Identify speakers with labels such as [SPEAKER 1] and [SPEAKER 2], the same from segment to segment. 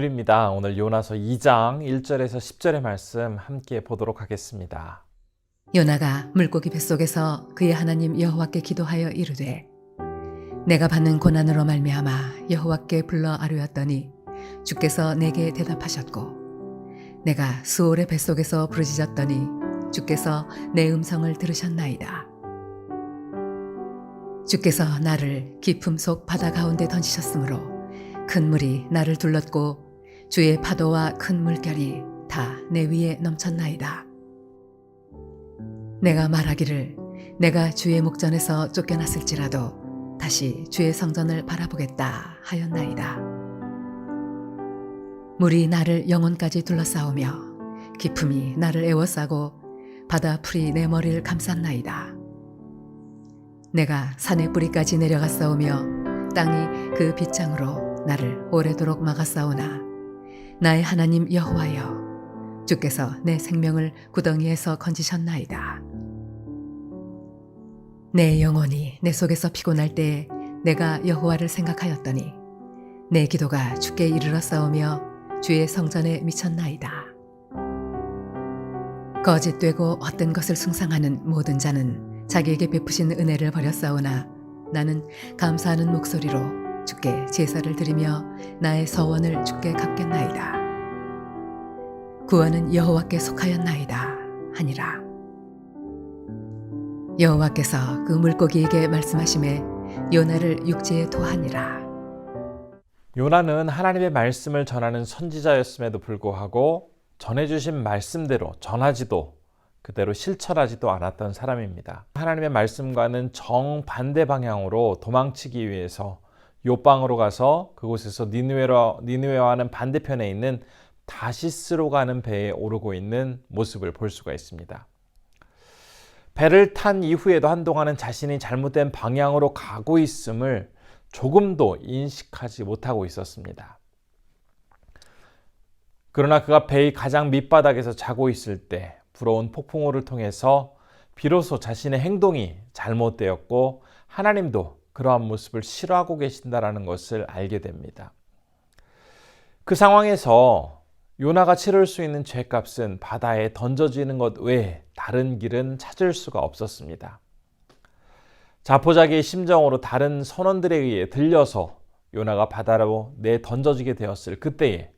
[SPEAKER 1] 금요일입니다. 오늘 요나서 2장 1절에서 10절의 말씀 함께 보도록 하겠습니다.
[SPEAKER 2] 요나가 물고기 뱃속에서 그의 하나님 여호와께 기도하여 이르되 내가 받는 고난으로 말미암아 여호와께 불러 아뢰었더니 주께서 내게 대답하셨고 내가 수올의 뱃속에서 부르짖었더니 주께서 내 음성을 들으셨나이다 주께서 나를 깊음 속 바다 가운데 던지셨으므로 큰 물이 나를 둘렀고 주의 파도와 큰 물결이 다 내 위에 넘쳤나이다 내가 말하기를 내가 주의 목전에서 쫓겨났을지라도 다시 주의 성전을 바라보겠다 하였나이다. 물이 나를 영혼까지 둘러싸우며 기품이 나를 에워싸고 바다 풀이 내 머리를 감쌌나이다. 내가 산의 뿌리까지 내려갔사오며 땅이 그 빗장으로 나를 오래도록 막았사오나 나의 하나님 여호와여 주께서 내 생명을 구덩이에서 건지셨나이다. 내 영혼이 내 속에서 피곤할 때 내가 여호와를 생각하였더니 내 기도가 주께 이르러 싸우며 주의 성전에 미쳤나이다. 거짓되고 어떤 것을 숭상하는 모든 자는 자기에게 베푸신 은혜를 버렸사오나 나는 감사하는 목소리로 주께 제사를 드리며 나의 서원을 주께 갚겠나이다. 구원은 여호와께 속하였나이다 하니라. 여호와께서 그 물고기에게 말씀하심에 요나를 육지에 토하니라.
[SPEAKER 1] 요나는 하나님의 말씀을 전하는 선지자였음에도 불구하고 전해주신 말씀대로 전하지도 그대로 실천하지도 않았던 사람입니다. 하나님의 말씀과는 정반대 방향으로 도망치기 위해서 요방으로 가서 그곳에서 니느웨로, 니느웨와는 반대편에 있는 다시스로 가는 배에 오르고 있는 모습을 볼 수가 있습니다. 배를 탄 이후에도 한동안은 자신이 잘못된 방향으로 가고 있음을 조금도 인식하지 못하고 있었습니다. 그러나 그가 배의 가장 밑바닥에서 자고 있을 때 불어온 폭풍우를 통해서 비로소 자신의 행동이 잘못되었고 하나님도 그러한 모습을 싫어하고 계신다라는 것을 알게 됩니다. 그 상황에서 요나가 치를 수 있는 죄값은 바다에 던져지는 것 외에 다른 길은 찾을 수가 없었습니다. 자포자기의 심정으로 다른 선원들에 의해 들려서 요나가 바다로 내 던져지게 되었을 그때에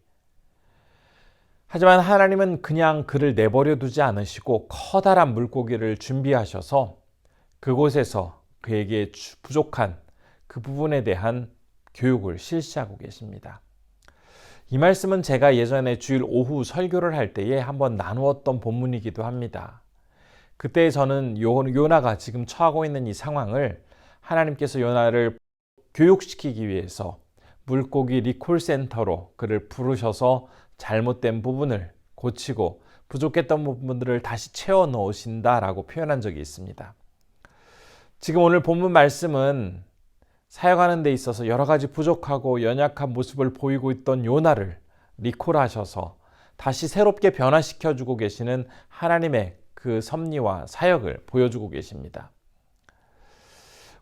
[SPEAKER 1] 하지만 하나님은 그냥 그를 내버려 두지 않으시고 커다란 물고기를 준비하셔서 그곳에서 그에게 부족한 그 부분에 대한 교육을 실시하고 계십니다. 이 말씀은 제가 예전에 주일 오후 설교를 할 때에 한번 나누었던 본문이기도 합니다. 그때 저는 요나가 지금 처하고 있는 이 상황을 하나님께서 요나를 교육시키기 위해서 물고기 리콜 센터로 그를 부르셔서 잘못된 부분을 고치고 부족했던 부분들을 다시 채워 넣으신다라고 표현한 적이 있습니다. 지금 오늘 본문 말씀은 사역하는 데 있어서 여러 가지 부족하고 연약한 모습을 보이고 있던 요나를 리콜하셔서 다시 새롭게 변화시켜 주고 계시는 하나님의 그 섭리와 사역을 보여주고 계십니다.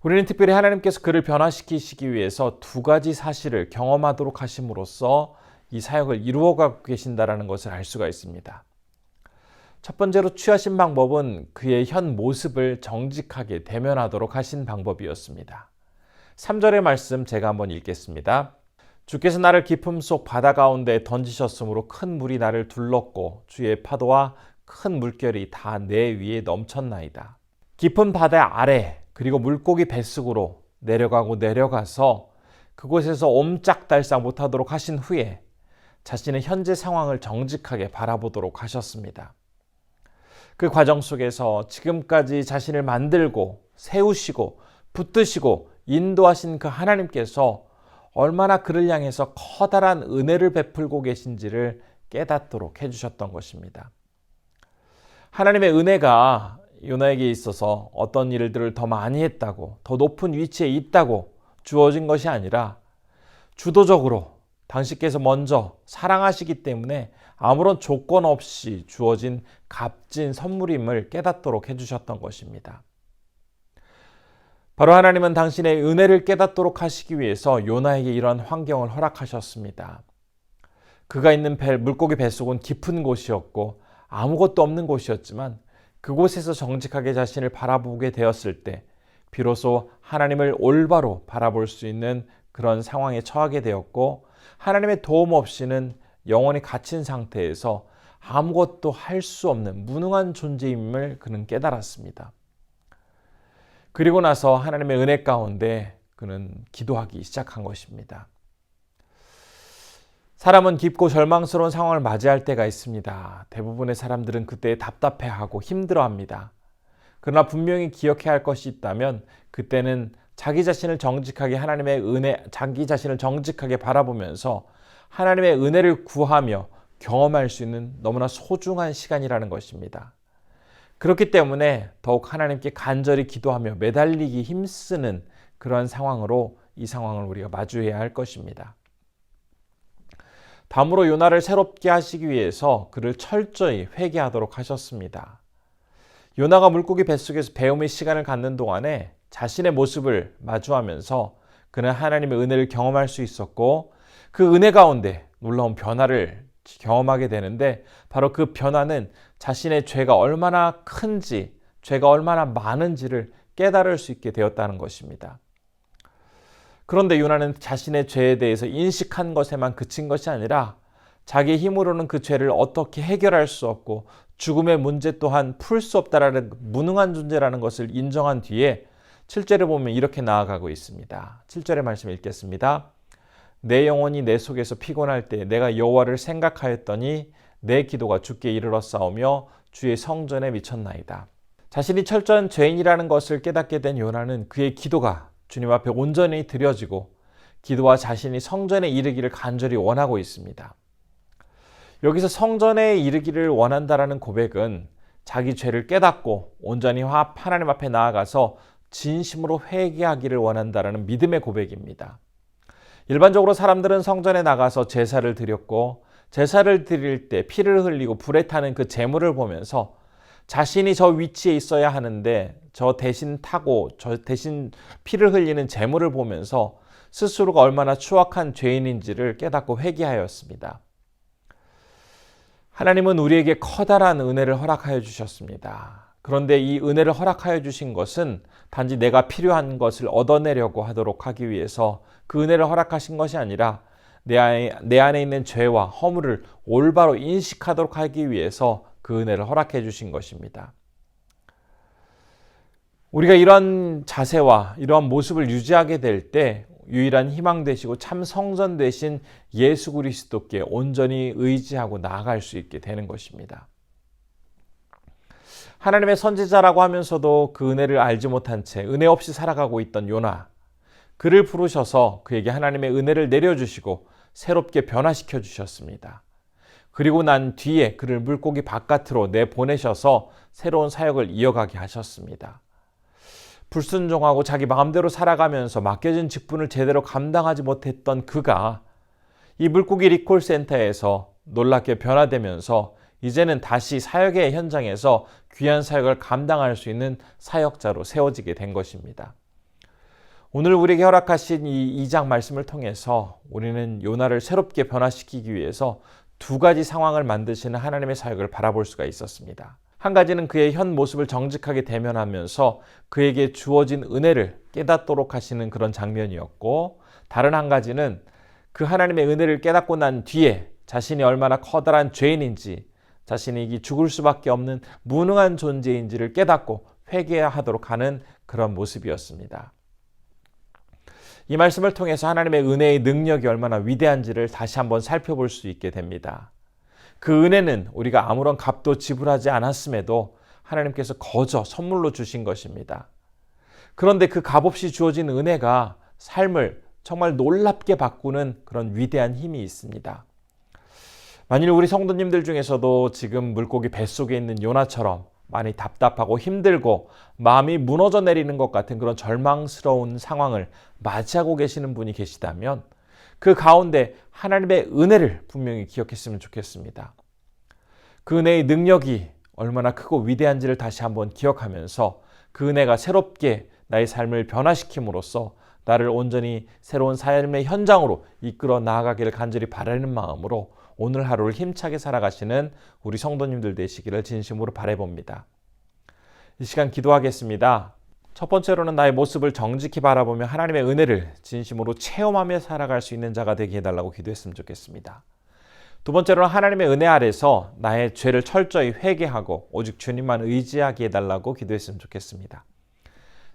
[SPEAKER 1] 우리는 특별히 하나님께서 그를 변화시키시기 위해서 두 가지 사실을 경험하도록 하심으로써 이 사역을 이루어가고 계신다라는 것을 알 수가 있습니다. 첫 번째로 취하신 방법은 그의 현 모습을 정직하게 대면하도록 하신 방법이었습니다. 3절의 말씀 제가 한번 읽겠습니다. 주께서 나를 깊음 속 바다 가운데 던지셨으므로 큰 물이 나를 둘렀고 주의 파도와 큰 물결이 다 내 위에 넘쳤나이다. 깊은 바다 아래 그리고 물고기 뱃속으로 내려가고 내려가서 그곳에서 옴짝달싹 못하도록 하신 후에 자신의 현재 상황을 정직하게 바라보도록 하셨습니다. 그 과정 속에서 지금까지 자신을 만들고 세우시고 붙드시고 인도하신 그 하나님께서 얼마나 그를 향해서 커다란 은혜를 베풀고 계신지를 깨닫도록 해주셨던 것입니다. 하나님의 은혜가 요나에게 있어서 어떤 일들을 더 많이 했다고, 더 높은 위치에 있다고 주어진 것이 아니라 주도적으로 당신께서 먼저 사랑하시기 때문에 아무런 조건 없이 주어진 값진 선물임을 깨닫도록 해주셨던 것입니다. 바로 하나님은 당신의 은혜를 깨닫도록 하시기 위해서 요나에게 이러한 환경을 허락하셨습니다. 그가 있는 배, 물고기 뱃속은 깊은 곳이었고 아무것도 없는 곳이었지만 그곳에서 정직하게 자신을 바라보게 되었을 때 비로소 하나님을 올바로 바라볼 수 있는 그런 상황에 처하게 되었고 하나님의 도움 없이는 영원히 갇힌 상태에서 아무것도 할 수 없는 무능한 존재임을 그는 깨달았습니다. 그리고 나서 하나님의 은혜 가운데 그는 기도하기 시작한 것입니다. 사람은 깊고 절망스러운 상황을 맞이할 때가 있습니다. 대부분의 사람들은 그때 답답해하고 힘들어합니다. 그러나 분명히 기억해야 할 것이 있다면 그때는 자기 자신을 정직하게 하나님의 은혜, 자기 자신을 정직하게 바라보면서 하나님의 은혜를 구하며 경험할 수 있는 너무나 소중한 시간이라는 것입니다. 그렇기 때문에 더욱 하나님께 간절히 기도하며 매달리기 힘쓰는 그러한 상황으로 이 상황을 우리가 마주해야 할 것입니다. 다음으로 요나를 새롭게 하시기 위해서 그를 철저히 회개하도록 하셨습니다. 요나가 물고기 뱃속에서 배움의 시간을 갖는 동안에 자신의 모습을 마주하면서 그는 하나님의 은혜를 경험할 수 있었고 그 은혜 가운데 놀라운 변화를 경험하게 되는데 바로 그 변화는 자신의 죄가 얼마나 큰지, 죄가 얼마나 많은지를 깨달을 수 있게 되었다는 것입니다. 그런데 요나는 자신의 죄에 대해서 인식한 것에만 그친 것이 아니라 자기 힘으로는 그 죄를 어떻게 해결할 수 없고 죽음의 문제 또한 풀 수 없다라는 무능한 존재라는 것을 인정한 뒤에 7절에 보면 이렇게 나아가고 있습니다. 7절의 말씀 읽겠습니다. 내 영혼이 내 속에서 피곤할 때 내가 여호와를 생각하였더니 내 기도가 주께 이르러 싸우며 주의 성전에 미쳤나이다. 자신이 철저한 죄인이라는 것을 깨닫게 된 요나는 그의 기도가 주님 앞에 온전히 드려지고 기도와 자신이 성전에 이르기를 간절히 원하고 있습니다. 여기서 성전에 이르기를 원한다라는 고백은 자기 죄를 깨닫고 온전히 하나님 앞에 나아가서 진심으로 회개하기를 원한다라는 믿음의 고백입니다. 일반적으로 사람들은 성전에 나가서 제사를 드렸고 제사를 드릴 때 피를 흘리고 불에 타는 그 제물을 보면서 자신이 저 위치에 있어야 하는데 저 대신 타고 저 대신 피를 흘리는 제물을 보면서 스스로가 얼마나 추악한 죄인인지를 깨닫고 회개하였습니다. 하나님은 우리에게 커다란 은혜를 허락하여 주셨습니다. 그런데 이 은혜를 허락하여 주신 것은 단지 내가 필요한 것을 얻어내려고 하도록 하기 위해서 그 은혜를 허락하신 것이 아니라 내 안에, 내 안에 있는 죄와 허물을 올바로 인식하도록 하기 위해서 그 은혜를 허락해 주신 것입니다. 우리가 이러한 자세와 이러한 모습을 유지하게 될 때 유일한 희망 되시고 참 성전 되신 예수 그리스도께 온전히 의지하고 나아갈 수 있게 되는 것입니다. 하나님의 선지자라고 하면서도 그 은혜를 알지 못한 채 은혜 없이 살아가고 있던 요나. 그를 부르셔서 그에게 하나님의 은혜를 내려주시고 새롭게 변화시켜 주셨습니다. 그리고 난 뒤에 그를 물고기 바깥으로 내보내셔서 새로운 사역을 이어가게 하셨습니다. 불순종하고 자기 마음대로 살아가면서 맡겨진 직분을 제대로 감당하지 못했던 그가 이 물고기 리콜 센터에서 놀랍게 변화되면서 이제는 다시 사역의 현장에서 귀한 사역을 감당할 수 있는 사역자로 세워지게 된 것입니다. 오늘 우리에게 허락하신 이 2장 말씀을 통해서 우리는 요나를 새롭게 변화시키기 위해서 두 가지 상황을 만드시는 하나님의 사역을 바라볼 수가 있었습니다. 한 가지는 그의 현 모습을 정직하게 대면하면서 그에게 주어진 은혜를 깨닫도록 하시는 그런 장면이었고, 다른 한 가지는 그 하나님의 은혜를 깨닫고 난 뒤에 자신이 얼마나 커다란 죄인인지, 자신이 죽을 수밖에 없는 무능한 존재인지를 깨닫고 회개하도록 하는 그런 모습이었습니다. 이 말씀을 통해서 하나님의 은혜의 능력이 얼마나 위대한지를 다시 한번 살펴볼 수 있게 됩니다. 그 은혜는 우리가 아무런 값도 지불하지 않았음에도 하나님께서 거저 선물로 주신 것입니다. 그런데 그 값없이 주어진 은혜가 삶을 정말 놀랍게 바꾸는 그런 위대한 힘이 있습니다. 만일 우리 성도님들 중에서도 지금 물고기 뱃속에 있는 요나처럼 많이 답답하고 힘들고 마음이 무너져 내리는 것 같은 그런 절망스러운 상황을 맞이하고 계시는 분이 계시다면 그 가운데 하나님의 은혜를 분명히 기억했으면 좋겠습니다. 그 은혜의 능력이 얼마나 크고 위대한지를 다시 한번 기억하면서 그 은혜가 새롭게 나의 삶을 변화시킴으로써 나를 온전히 새로운 삶의 현장으로 이끌어 나아가기를 간절히 바라는 마음으로 오늘 하루를 힘차게 살아가시는 우리 성도님들 되시기를 진심으로 바라봅니다. 이 시간 기도하겠습니다. 첫 번째로는 나의 모습을 정직히 바라보며 하나님의 은혜를 진심으로 체험하며 살아갈 수 있는 자가 되게 해달라고 기도했으면 좋겠습니다. 두 번째로는 하나님의 은혜 아래서 나의 죄를 철저히 회개하고 오직 주님만 의지하게 해달라고 기도했으면 좋겠습니다.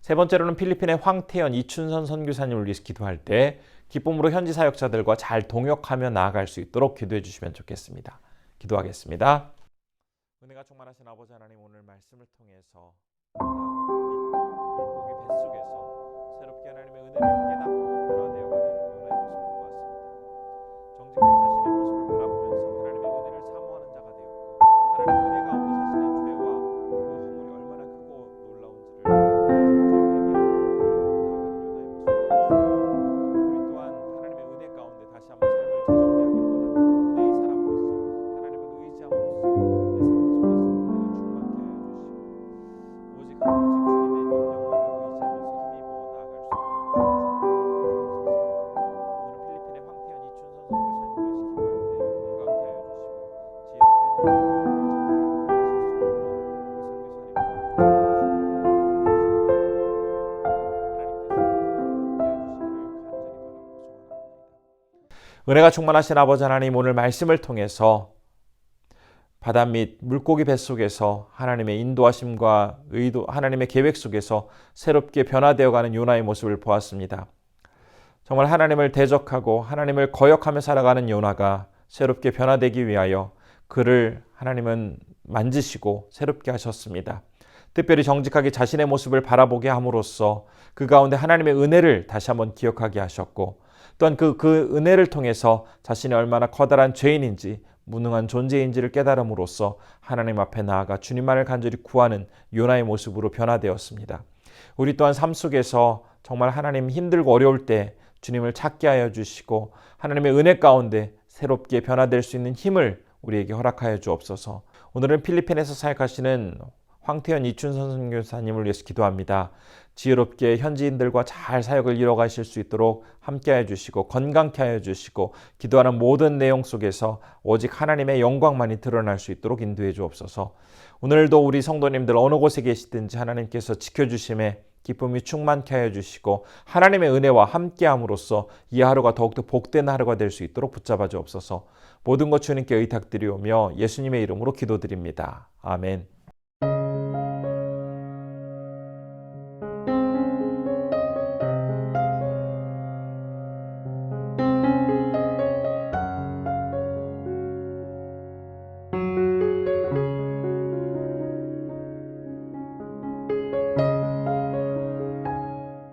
[SPEAKER 1] 세 번째로는 필리핀의 황태현 이춘선 선교사님 을 위해서 기도할 때 기쁨으로 현지 사역자들과 잘 동역하며 나아갈 수 있도록 기도해 주시면 좋겠습니다. 기도하겠습니다. 은혜가 충만하신 아버지 하나님 오늘 말씀을 통해서 은혜가 충만하신 아버지 하나님 오늘 말씀을 통해서 바다 및 물고기 뱃속에서 하나님의 인도하심과 의도 하나님의 계획 속에서 새롭게 변화되어 가는 요나의 모습을 보았습니다. 정말 하나님을 대적하고 하나님을 거역하며 살아가는 요나가 새롭게 변화되기 위하여 그를 하나님은 만지시고 새롭게 하셨습니다. 특별히 정직하게 자신의 모습을 바라보게 함으로써 그 가운데 하나님의 은혜를 다시 한번 기억하게 하셨고 또한 그, 그 은혜를 통해서 자신이 얼마나 커다란 죄인인지 무능한 존재인지를 깨달음으로써 하나님 앞에 나아가 주님만을 간절히 구하는 요나의 모습으로 변화되었습니다. 우리 또한 삶 속에서 정말 하나님 힘들고 어려울 때 주님을 찾게 하여 주시고 하나님의 은혜 가운데 새롭게 변화될 수 있는 힘을 우리에게 허락하여 주옵소서. 오늘은 필리핀에서 사역하시는 황태현 이춘선 선교사님을 위해서 기도합니다. 지혜롭게 현지인들과 잘 사역을 이뤄가실 수 있도록 함께하여 주시고 건강케 하여 주시고 기도하는 모든 내용 속에서 오직 하나님의 영광만이 드러날 수 있도록 인도해 주옵소서. 오늘도 우리 성도님들 어느 곳에 계시든지 하나님께서 지켜주심에 기쁨이 충만케 하여 주시고 하나님의 은혜와 함께함으로써 이 하루가 더욱더 복된 하루가 될 수 있도록 붙잡아 주옵소서. 모든 것 주님께 의탁드리오며 예수님의 이름으로 기도드립니다. 아멘.